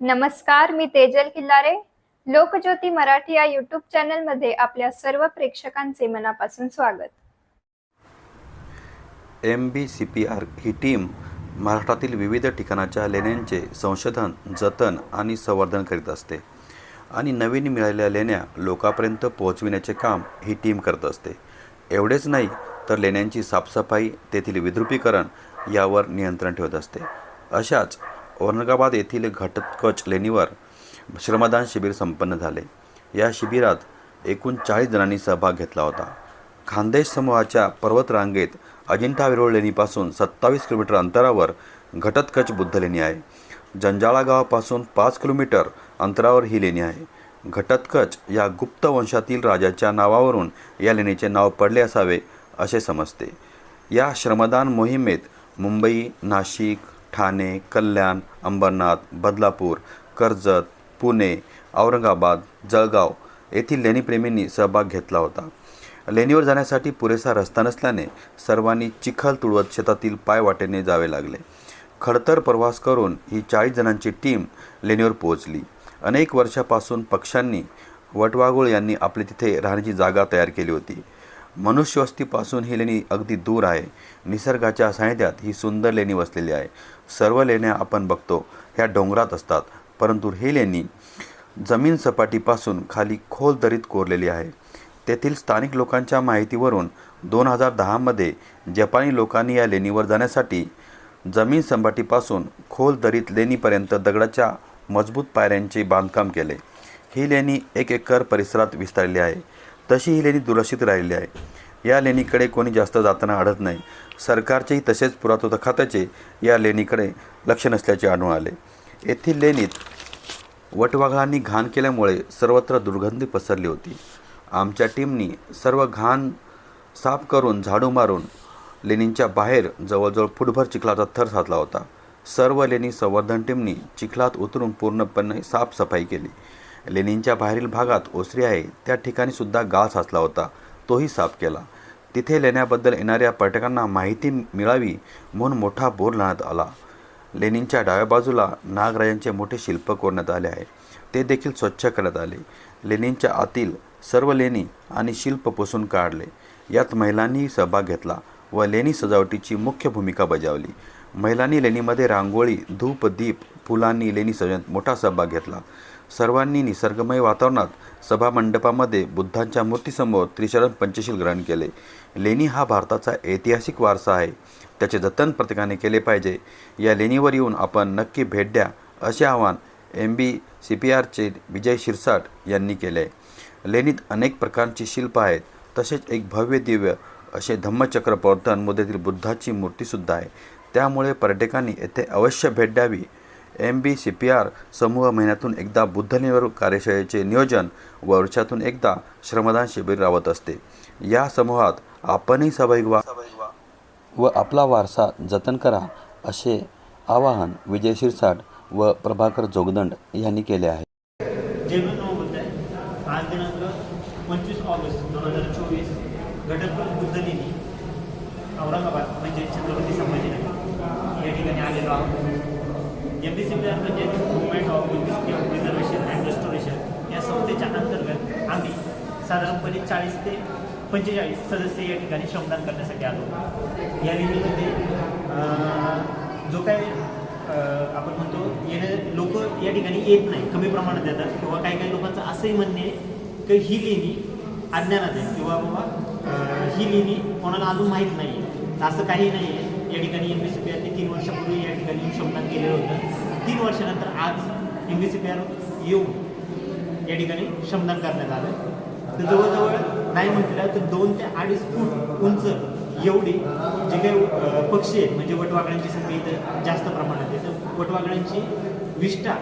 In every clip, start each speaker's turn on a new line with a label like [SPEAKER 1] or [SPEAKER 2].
[SPEAKER 1] नमस्कार मी तेजल किल्लारे. लोकज्योती मराठी या युट्यूब चॅनलमध्ये आपल्या सर्व प्रेक्षकांचे मनापासून स्वागत.
[SPEAKER 2] M B C P R ही टीम महाराष्ट्रातील विविध ठिकाणाच्या लेण्यांचे संशोधन जतन आणि संवर्धन करीत असते आणि नवीन मिळालेल्या लेण्या लोकांपर्यंत पोहोचविण्याचे काम ही टीम करत असते. एवढेच नाही तर लेण्यांची साफसफाई तेथील विद्रुपीकरण यावर नियंत्रण ठेवत असते. अशाच औरंगाबाद येथील घटकच लेणीवर श्रमदान शिबिर संपन्न झाले. या शिबिरात एकूण चाळीस जणांनी सहभाग घेतला होता. खानदेश समूहाच्या पर्वतरांगेत अजिंठा वेरूळ लेणीपासून सत्तावीस किलोमीटर अंतरावर घटतकच बुद्ध लेणी आहे. जंजाळा गावापासून पाच किलोमीटर अंतरावर ही लेणी आहे. घटतकच या गुप्त वंशातील राजाच्या नावावरून या लेणीचे नाव पडले असावे असे समजते. या श्रमदान मोहिमेत मुंबई नाशिक ठाणे कल्याण अंबरनाथ बदलापूर कर्जत पुणे औरंगाबाद जळगाव येथील लेणीप्रेमींनी सहभाग घेतला होता. लेणीवर जाण्यासाठी पुरेसा रस्ता नसल्याने सर्वांनी चिखल तुळवत शेतातील पायवाटेने जावे लागले. खडतर प्रवास करून ही चाळीस जणांची टीम लेणीवर पोहोचली. अनेक वर्षापासून पक्षांनी वटवागुळ यांनी आपली तिथे राहण्याची जागा तयार केली होती. मनुष्यवस्तीपासून ही लेणी अगदी दूर आहे. निसर्गाच्या सानिध्यात ही सुंदर लेणी वसलेली आहे. सर्व लेण्या आपण बघतो ह्या डोंगरात असतात. परंतु ही लेणी जमीन सपाटीपासून खाली खोल दरीत कोरलेली आहे. तेथील स्थानिक लोकांच्या माहितीवरून दोन हजार दहामध्ये जपानी लोकांनी या लेणीवर जाण्यासाठी जमीन सपाटीपासून खोल दरीत लेणीपर्यंत दगडाच्या मजबूत पायऱ्यांचे बांधकाम केले. ही लेणी एक एकर परिसरात विस्तारली आहे. तशी ही लेणी दुरक्षित राहिली आहे. या लेणीकडे कोणी जास्त जाताना आढळत नाही. सरकारचेही तसेच पुरातत्व खात्याचे या लेणीकडे लक्ष नसल्याचे आढळून आले. येथील लेणीत वटवाघळांनी घाण केल्यामुळे सर्वत्र दुर्गंधी पसरली होती. आमच्या टीमनी सर्व घाण साफ करून झाडू मारून लेणींच्या बाहेर जवळजवळ फुटभर चिखलाचा थर साधला होता. सर्व लेणी संवर्धन टीमनी चिखलात उतरून पूर्णपणे साफसफाई केली. लेणींच्या बाहेरील भागात ओसरी आहे. त्या ठिकाणी सुद्धा गाळ साचला होता. तोही साफ केला. तिथे लेण्याबद्दल येणाऱ्या पर्यटकांना माहिती मिळावी म्हणून मोठा बोर लावण्यात आला. लेणींच्या डाव्या बाजूला नागराजांचे मोठे शिल्प कोरण्यात आले आहे. ते देखील स्वच्छ करण्यात आले. लेणींच्या आतील सर्व लेणी आणि शिल्प पुसून काढले. यात महिलांनीही सहभाग घेतला व लेणी सजावटीची मुख्य भूमिका बजावली. महिलांनी लेणीमध्ये रांगोळी धूप दीप फुलांनी लेणी सजवण्यात मोठा सहभाग घेतला. सर्वांनी निसर्गमय वातावरणात सभामंडपामध्ये बुद्धांच्या मूर्तीसमोर त्रिशरण पंचशील ग्रहण केले. लेणी हा भारताचा ऐतिहासिक वारसा आहे. त्याचे जतन प्रत्येकाने केले पाहिजे. या लेणीवर येऊन आपण नक्की भेट द्या असे आवाहन एम बी सी पी आरचे विजय शिरसाट यांनी केले. आहे लेणीत अनेक प्रकारची शिल्प आहेत. तसेच एक भव्य दिव्य असे धम्मचक्र प्रवर्तन मुद्रेतील बुद्धाची मूर्तीसुद्धा आहे. त्यामुळे पर्यटकांनी येथे अवश्य भेट द्यावी. M B C P R समूह महिन्यातून एकदा बुद्धनिर्भर कार्यशाळेचे नियोजन व वर्षातून एकदा श्रमदान शिबिर राबत असते. या समूहात आपणही सहभागी व्हा व आपला वारसा जतन करा असे आवाहन विजय शिरसाट व प्रभाकर जोगदंड यांनी केले आहे.
[SPEAKER 3] आज दिनांक पंचवीस ऑगस्ट दोन हजार चोवीस घटकपूर बुद्ध लेणी औरंगाबाद म्हणजे छत्रपती संभाजीनगर. या ठिकाणी आलेलो आहोत. एम बी सी म्हणजे movement of university of preservation and restoration या संस्थेच्या अंतर्गत आम्ही साधारणपणे चाळीस ते पंचेचाळीस सदस्य या ठिकाणी श्रमदान करण्यासाठी आलो. या लेणीमध्ये जो काय आपण म्हणतो येणे लोक या ठिकाणी येत नाही कमी प्रमाणात येतात किंवा काही काही लोकांचं असंही म्हणणे आहे की ही लेणी अज्ञानात आहे किंवा बाबा ही लेणी कोणाला अजून माहीत नाही आहे असं काही नाही आहे या ठिकाणी एम बी सी पी तीन वर्षापूर्वी या ठिकाणी श्रमदान केलेलं होतं. तीन वर्षानंतर आज M B C P R येऊन या ठिकाणी श्रमदान करण्यात आलं तर जवळजवळ नाही म्हटलं तर दोन ते अडीच फूट उंच एवढी जे काही पक्षी आहेत म्हणजे वटवागळ्यांची संख्या इथं जास्त प्रमाणात आहे. तर वटवागळ्यांची विष्ठा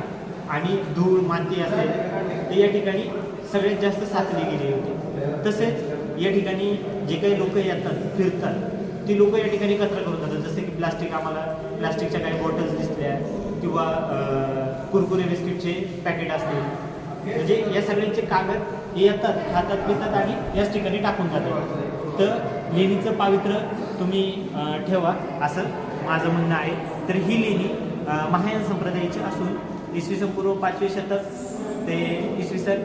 [SPEAKER 3] आणि धूळ माती असेल तर या ठिकाणी सगळ्यात जास्त साचली गेली होती. तसेच या ठिकाणी जे काही लोक येतात फिरतात ती लोक या ठिकाणी कचरा करून जातात जसे की प्लास्टिक आम्हाला प्लास्टिकच्या काही बॉटल्स दिसल्या किंवा कुरकुरे बिस्किटचे पॅकेट असतील. म्हणजे या सगळ्यांचे कागद हे येतात खातात पितात आणि याच ठिकाणी टाकून जातात. तर लेणीचं पावित्र्य तुम्ही ठेवा असं माझं म्हणणं आहे. तर ही लेणी महायान संप्रदायाची असून इसवी सन पूर्व पाचवे शतक ते इसवी सन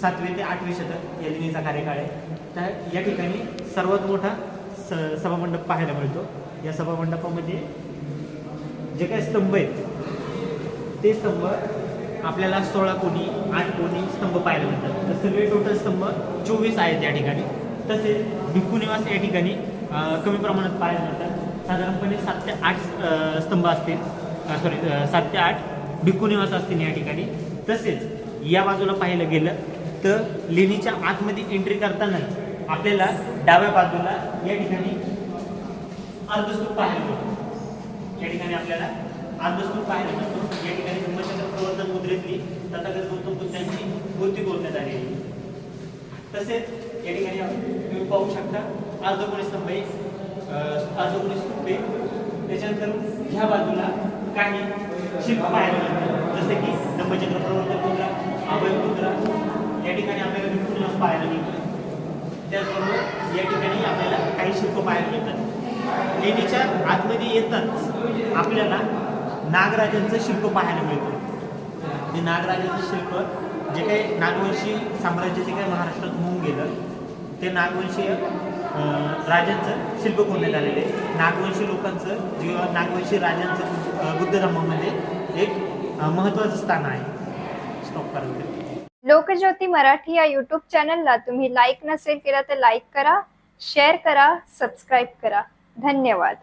[SPEAKER 3] सातवे ते आठवे शतक या लेणीचा कार्यकाळ आहे. तर या ठिकाणी सर्वात मोठा स सभामंडप पाहायला मिळतो. या सभामंडपामध्ये जे काही स्तंभ आहेत ते स्तंभ आपल्याला सोळा कोणी आठ कोणी स्तंभ पाहायला मिळतात. तर सगळे टोटल स्तंभ चोवीस आहेत या ठिकाणी. तसेच भिक्खू निवास या ठिकाणी कमी प्रमाणात पाहायला मिळतात. साधारणपणे सात ते आठ स्तंभ असतील. सॉरी सात ते आठ भिक्खू निवास असतील या ठिकाणी. तसेच या बाजूला पाहिलं गेलं तर लेणीच्या आतमध्ये एंट्री करतानाच आपल्याला डाव्या बाजूला या ठिकाणी अर्धस्तूप पाहायला मिळतो. या ठिकाणी आपल्याला अर्धस्तूप पाहायला मिळतो या ठिकाणी धम्मचक्र प्रवर्तन मुद्रेतली तथागत गौतम बुद्धांची मूर्ती कोरण्यात आलेली आहे. तसेच या ठिकाणी तुम्ही पाहू शकता अर्धकोणी स्तंभ आहे अर्धकोणी स्तूप त्याच्यानंतर ह्या बाजूला काही शिल्प पाहायला मिळतात. जसे की धम्मचक्र प्रवर्तन मुद्रा अभय मुद्रा. या ठिकाणी आपल्याला विपुल पाहायला मिळतं त्याचबरोबर या ठिकाणी आपल्याला काही शिल्प पाहायला मिळतात. लेणीच्या आतमध्ये येताच आपल्याला नागराजांचं शिल्प पाहायला मिळतं. ते नागराजांचं शिल्प जे काही नागवंशी साम्राज्य जे काही महाराष्ट्रात होऊन गेलं ते नागवंशीय राजांचं शिल्प कोरण्यात आलेलं आहे नागवंशी लोकांचं किंवा नागवंशी राजांचं बुद्ध धर्मामध्ये एक महत्वाचं महत्त्वाचं स्थान आहे. स्टॉप करायचं
[SPEAKER 1] लोकज्योती मराठी या यूट्यूब चॅनलला तुम्ही लाईक नसेल केला तर लाईक करा शेअर करा सबस्क्राईब करा. धन्यवाद.